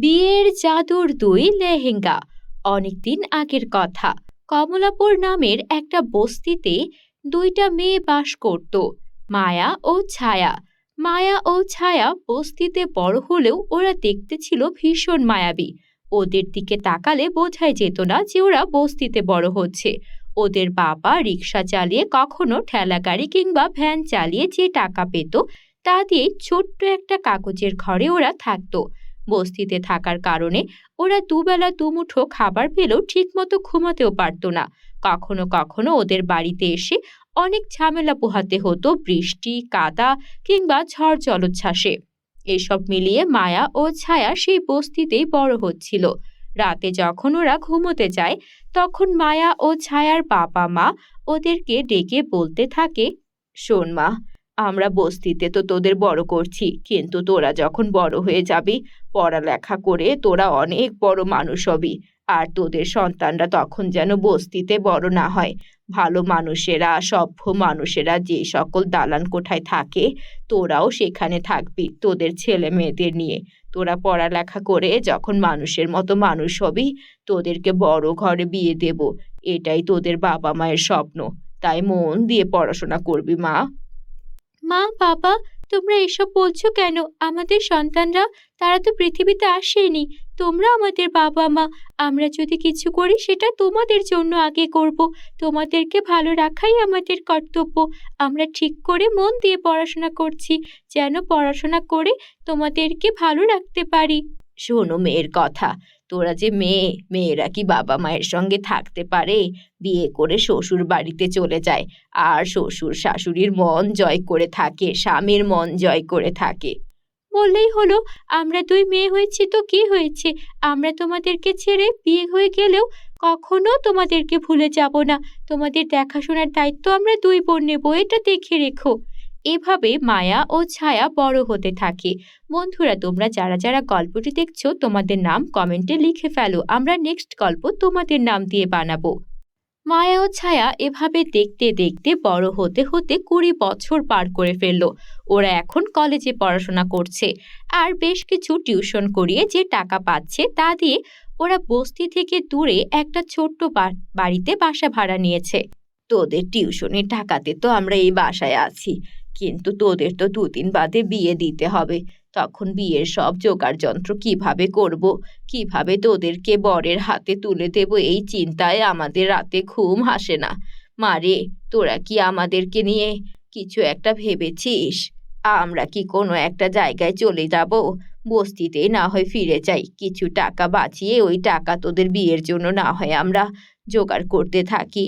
বিয়ের জাদুর দুই লেহেঙ্গা। অনেকদিন আগের কথা। কমলাপুর নামের একটা বস্তিতে দুইটা মেয়ে বাস করত, মায়া ও ছায়া। মায়া ও ছায়া বস্তিতে বড় হলেও ওরা দেখতে ছিল ভীষণ মায়াবী। ওদের দিকে তাকালে বোঝাই যেত না যে ওরা বস্তিতে বড় হচ্ছে। ওদের বাবা রিক্সা চালিয়ে কখনো ঠেলা গাড়ি কিংবা ভ্যান চালিয়ে যে টাকা পেত, তা দিয়ে ছোট্ট একটা কাগজের ঘরে ওরা থাকতো। বস্তিতে থাকার কারণে ওরা দুবেলা দুমুঠো খাবার পেলেও ঠিকমতো ঘুমাতেও পারতো না। কখনো কখনো ওদের বাড়িতে এসে অনেক ঝামেলা পোহাতে হতো, বৃষ্টি, কাদা কিংবা ঝড় জলোচ্ছ্বাসে। এসব মিলিয়ে মায়া ও ছায়া সেই বস্তিতেই বড় হচ্ছিল। রাতে যখন ওরা ঘুমোতে যায়, তখন মায়া ও ছায়ার বাবা মা ওদেরকে ডেকে বলতে থাকে, শোন মা, আমরা বস্তিতে তো তোদের বড় করছি, কিন্তু তোরা যখন বড় হয়ে যাবি পড়ালেখা করে তোরা অনেক বড় মানুষ হবি। আর তোদের সন্তানরা তখন যেন বস্তিতে বড় না হয়। ভালো মানুষেরা, সভ্য মানুষেরা যে সকল দালান কোঠায় থাকে, তোরাও সেখানে থাকবি তোদের ছেলে মেয়েদের নিয়ে। তোরা পড়ালেখা করে যখন মানুষের মতো মানুষ হবি, তোদেরকে বড় ঘরে বিয়ে দেব। এটাই তোদের বাবা মায়ের স্বপ্ন। তাই মন দিয়ে পড়াশোনা করবি মা। মা, বাবা তোমরা এসব বলছো কেন? আমাদের সন্তানরা, তারা তো পৃথিবীতে আসেনি। তোমরা আমাদের বাবা মা আমরা যদি কিছু করি, সেটা তোমাদের জন্য আগে করব। তোমাদেরকে ভালো রাখাই আমাদের কর্তব্য। আমরা ঠিক করে মন দিয়ে পড়াশোনা করছি, যেন পড়াশোনা করে তোমাদেরকে ভালো রাখতে পারি। শোনো মেয়ের কথা। তোরা যে মেয়ে মেয়েরা কি বাবা মায়ের সঙ্গে থাকতে পারে? বিয়ে করে শ্বশুর বাড়িতে চলে যায়। আর শ্বশুর শাশুড়ির মন জয় করে থাকে স্বামীর মন জয় করে থাকে। বললেই হলো আমরা দুই মেয়ে হয়েছি তো কি হয়েছে? আমরা তোমাদেরকে ছেড়ে বিয়ে হয়ে গেলেও কখনো তোমাদেরকে ভুলে যাব না। তোমাদের দেখাশোনার দায়িত্ব আমরা দুই বোন নেব এটা দেখে রেখো। এভাবে মায়া ও ছায়া বড় হতে থাকে। বন্ধুরা, তোমরা যারা যারা গল্পটি দেখছ, তোমাদের নাম কমেন্টে লিখে ফেলো। আমরা নেক্সট গল্প তোমাদের নাম দিয়ে বানাবো। মায়া ও ছায়া এভাবে দেখতে দেখতে বড় হতে হতে কুড়ি বছর পার করে ফেলল। ওরা এখন কলেজে পড়াশোনা করছে আর বেশ কিছু টিউশন করিয়ে যে টাকা পাচ্ছে তা দিয়ে ওরা বস্তি থেকে দূরে একটা ছোট্ট বাড়িতে বাসা ভাড়া নিয়েছে। তোদের টিউশনের টাকাতে তো আমরা এই বাসায় আছি। কিন্তু তোদের তো দুদিন বাদে বিয়ে দিতে হবে। তখন বিয়ের সব জোগাড় যন্ত্র কীভাবে করব? কীভাবে তোদেরকে বরের হাতে তুলে দেব এই চিন্তায় আমাদের রাতে ঘুম আসে না। মারে তোরা কি আমাদেরকে নিয়ে কিছু একটা ভেবেছিস? আমরা কি কোনো একটা জায়গায় চলে যাব? বস্তিতেই না হয় ফিরে যাই। কিছু টাকা বাঁচিয়ে ওই টাকা তোদের বিয়ের জন্য না হয় আমরা জোগাড় করতে থাকি।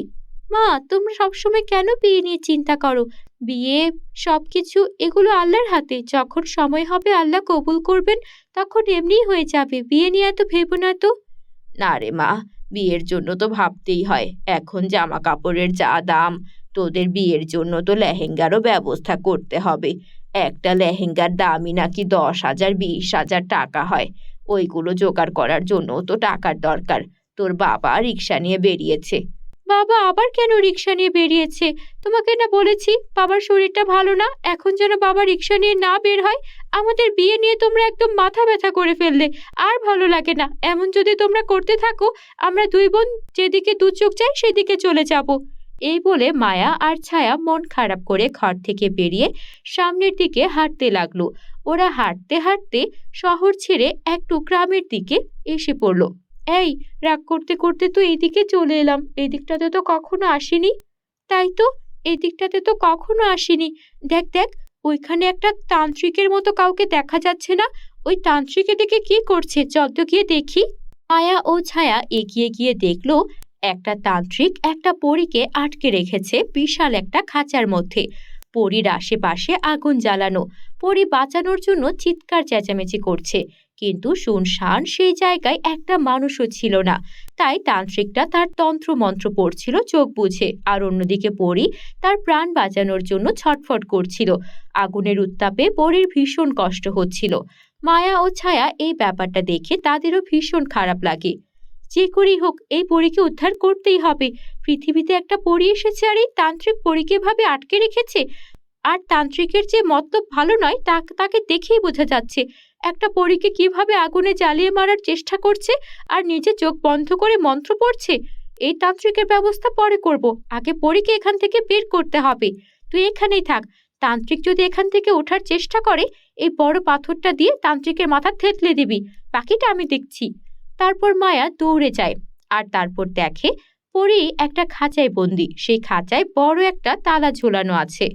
মা, তোমরা সবসময় কেন বিয়ে নিয়ে চিন্তা করো? বিয়ে সব কিছু এগুলো আল্লাহর হাতে। যখন সময় হবে, আল্লাহ কবুল করবেন, তখন এমনিই হয়ে যাবে। বিয়ে নিয়ে এত ভেবো না তো? না রে মা, বিয়ের জন্য তো ভাবতেই হয়। এখন জামা কাপড়ের যা দাম, তোদের বিয়ের জন্য তো লেহেঙ্গারও ব্যবস্থা করতে হবে। একটা লেহেঙ্গার দামই নাকি দশ হাজার, বিশ হাজার টাকা হয়। ওইগুলো জোগাড় করার জন্য তো টাকার দরকার। তোর বাবা রিক্সা নিয়ে বেরিয়েছে। বাবা আবার কেন রিক্সা নিয়ে বেরিয়েছে? তোমাকে না বলেছি, বাবার শরীরটা ভালো না, এখন যেন বাবা রিক্সা নিয়ে না বের হয়, আমাদের বিয়ে নিয়ে তোমরা একদম মাথা ব্যথা করে ফেললে, আর ভালো লাগে না। এমন যদি তোমরা করতে থাকো, আমরা দুই বোন যেদিকে দু চোখ চাই সেদিকে চলে যাব। এই বলে মায়া আর ছায়া মন খারাপ করে ঘর থেকে বেরিয়ে সামনের দিকে হাঁটতে লাগল। ওরা হাঁটতে হাঁটতে শহর ছেড়ে একটু গ্রামের দিকে এসে পড়ল। এই, রাগ করতে করতে তো এদিকে চলে এলাম। এদিকটাতে তো কখনো আসিনি। তাই তো? এদিকটাতে তো কখনো আসিনি। দেখ দেখ, ওইখানে একটা তান্ত্রিকের মতো কাউকে দেখা যাচ্ছে না। ওই তান্ত্রিক এদিকে কি করছে? চল তো গিয়ে দেখি। মায়া ও ছায়া এগিয়ে গিয়ে দেখল, একটা তান্ত্রিক একটা পরীকে আটকে রেখেছে বিশাল একটা খাঁচার মধ্যে। পরীর আশেপাশে আগুন জ্বালানো। পরী বাঁচানোর জন্য চিৎকার চেঁচামেচি করছে। কিন্তু শুনশান সেই জায়গায় একটা মানুষও ছিল না। তাই তান্ত্রিকটা তার তন্ত্র মন্ত্র পড়ছিল, চোখ বুঝে। আর অন্যদিকে পরি তার প্রাণ বাঁচানোর জন্য ছটফট করছিল। আগুনের উত্তাপে পরীর ভীষণ কষ্ট হচ্ছিল। মায়া ও ছায়া এই ব্যাপারটা দেখে তাদেরও ভীষণ খারাপ লাগে। যে করেই হোক, এই পরীকে উদ্ধার করতেই হবে। পৃথিবীতে একটা পরী এসেছে আর এই তান্ত্রিক পরীকে ভাবে আটকে রেখেছে? আর তান্ত্রিকের যে মতলব ভালো নয়, তা, তাকে দেখেই বোঝা যাচ্ছে। একটা পরীকে কীভাবে আগুনে জ্বালিয়ে মারার চেষ্টা করছে আর নিজে চোখ বন্ধ করে মন্ত্র পড়ছে? এই তান্ত্রিকের ব্যবস্থা পরে করব। আগে পরীকে এখান থেকে বের করতে হবে। তুই এখানেই থাক। তান্ত্রিক যদি এখান থেকে ওঠার চেষ্টা করে, এই বড় পাথরটা দিয়ে তান্ত্রিকের মাথা থেতলে দিবি। বাকিটা আমি দেখছি। তারপর মায়া দৌড়ে যায়। আর তারপর দেখে পরি একটা খাঁচায় বন্দি। সেই খাঁচায় বড় একটা তালা ঝোলানো আছে।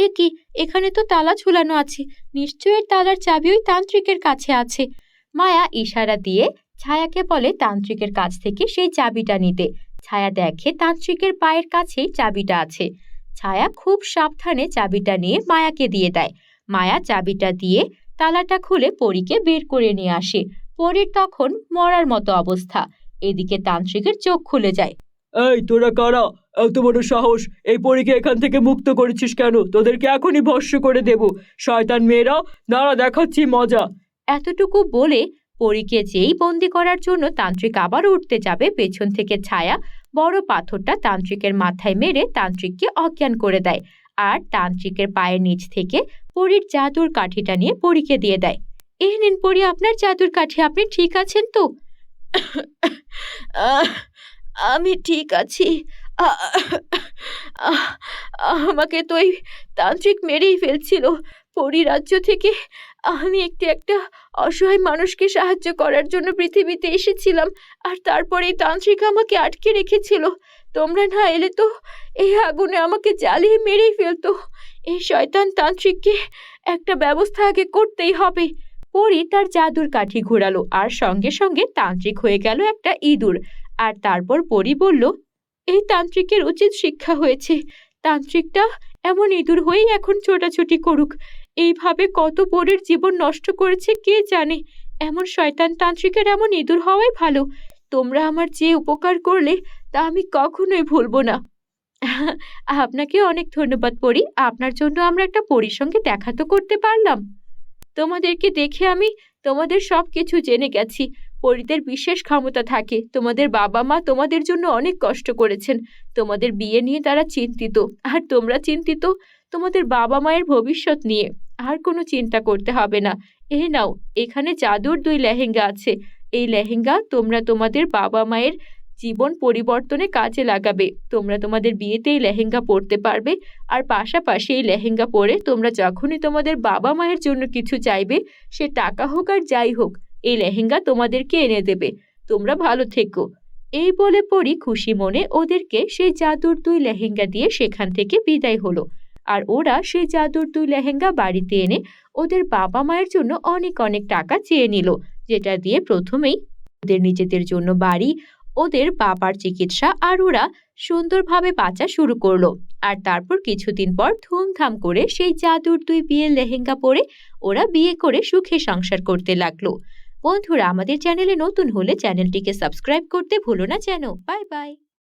এ কি? এখানে তো তালা ঝুলানো আছে। নিশ্চয়ই তালার চাবি ওই তান্ত্রিকের কাছে আছে। মায়া ইশারা দিয়ে ছায়াকে বলে তান্ত্রিকের কাছ থেকে সেই চাবিটা নিতে। ছায়া দেখে তান্ত্রিকের পায়ের কাছেই চাবিটা আছে। ছায়া খুব সাবধানে চাবিটা নিয়ে মায়াকে দিয়ে দেয়। মায়া চাবিটা দিয়ে তালাটা খুলে পরীকে বের করে নিয়ে আসে। পরীর তখন মরার মতো অবস্থা। এদিকে তান্ত্রিকের চোখ খুলে যায়। এই, তোরা কারা? এত বড় সাহস এই পরীকে এখান থেকে মুক্ত করেছিস কেন? তোদেরকে এখনই ভস্য করে দেব। শয়তান মেয়েরা দাঁড়া দেখাচ্ছি মজা। এতটুকু বলে পরীকে যেই বন্দি করার জন্য তান্ত্রিক আবার উঠতে যাবে পেছন থেকে ছায়া বড় পাথরটা তান্ত্রিকের মাথায় মেরে তান্ত্রিককে অজ্ঞান করে দেয় আর তান্ত্রিকের পায়ের নিচ থেকে পরীর জাদুর কাঠিটা নিয়ে পরীকে দিয়ে দেয়। এই নিন পরী আপনার জাদুর কাঠি আপনি ঠিক আছেন তো? আমি ঠিক আছি। আমাকে তো এই তান্ত্রিক মেরেই ফেলছিল। পরিরাজ্য থেকে আমি একটি একটা অসহায় মানুষকে সাহায্য করার জন্য পৃথিবীতে এসেছিলাম, আর তারপরে এই তান্ত্রিক আমাকে আটকে রেখেছিল। তোমরা না এলে তো এই আগুনে আমাকে জ্বালিয়ে মেরেই ফেলতো। এই শয়তান তান্ত্রিককে একটা ব্যবস্থা আগে করতেই হবে। পরি তার জাদুর কাঠি ঘোরালো, আর সঙ্গে সঙ্গে তান্ত্রিক হয়ে গেল একটা ইঁদুর। আর তারপর পরি বলল এই তান্ত্রিকের উচিত শিক্ষা হয়েছে। তান্ত্রিকটা এমন ইঁদুর হয়েই এখন ছোটাছুটি করুক। এইভাবে কত পরের জীবন নষ্ট করেছে কে জানে? এমন শয়তান তান্ত্রিকের এমন ইঁদুর হওয়াই ভালো। তোমরা আমার যে উপকার করলে তা আমি কখনোই ভুলবো না। আপনাকে অনেক ধন্যবাদ পড়ি আপনার জন্য আমরা একটা পরীর সঙ্গে দেখা তো করতে পারলাম। তোমাদেরকে দেখে আমি তোমাদের সব কিছু জেনে গেছি। পরিদের বিশেষ ক্ষমতা থাকে। তোমাদের বাবা মা তোমাদের জন্য অনেক কষ্ট করেছেন। তোমাদের বিয়ে নিয়ে তারা চিন্তিত। আর তোমরা চিন্তিত তোমাদের বাবা মায়ের ভবিষ্যৎ নিয়ে। আর কোনো চিন্তা করতে হবে না। এই নাও, এখানে জাদুর দুই লেহেঙ্গা আছে। এই লেহেঙ্গা তোমরা তোমাদের বাবা মায়ের জীবন পরিবর্তনে কাজে লাগাবে। তোমরা তোমাদের বিয়েতে এই লেহেঙ্গা পরতে পারবে। আর পাশাপাশি এই লেহেঙ্গা পরে তোমরা যখনই তোমাদের বাবা মায়ের জন্য কিছু চাইবে, সে টাকা হোক আর যাই হোক এই লেহেঙ্গা তোমাদেরকে এনে দেবে। তোমরা ভালো থেকো। এই বলে পরি খুশি মনে ওদেরকে সেই জাদুর দুই লেহেঙ্গা দিয়ে সেখান থেকে বিদায় হলো। আর ওরা সেই জাদুর দুই লেহেঙ্গা বাড়িতে এনে ওদের বাবা মায়ের জন্য অনেক অনেক টাকা চেয়ে নিল, যেটা দিয়ে প্রথমেই ওদের নিজেদের জন্য বাড়ি, ওদের বাবার চিকিৎসা আর ওরা সুন্দরভাবে বাঁচা শুরু করল। আর তারপর কিছুদিন পর ধুমধাম করে সেই জাদুর দুই বিয়ের লেহেঙ্গা পরে ওরা বিয়ে করে সুখে সংসার করতে লাগল। বন্ধুরা আমাদের চ্যানেলে নতুন হলে চ্যানেলটিকে সাবস্ক্রাইব করতে ভুলো না যেন। Bye bye.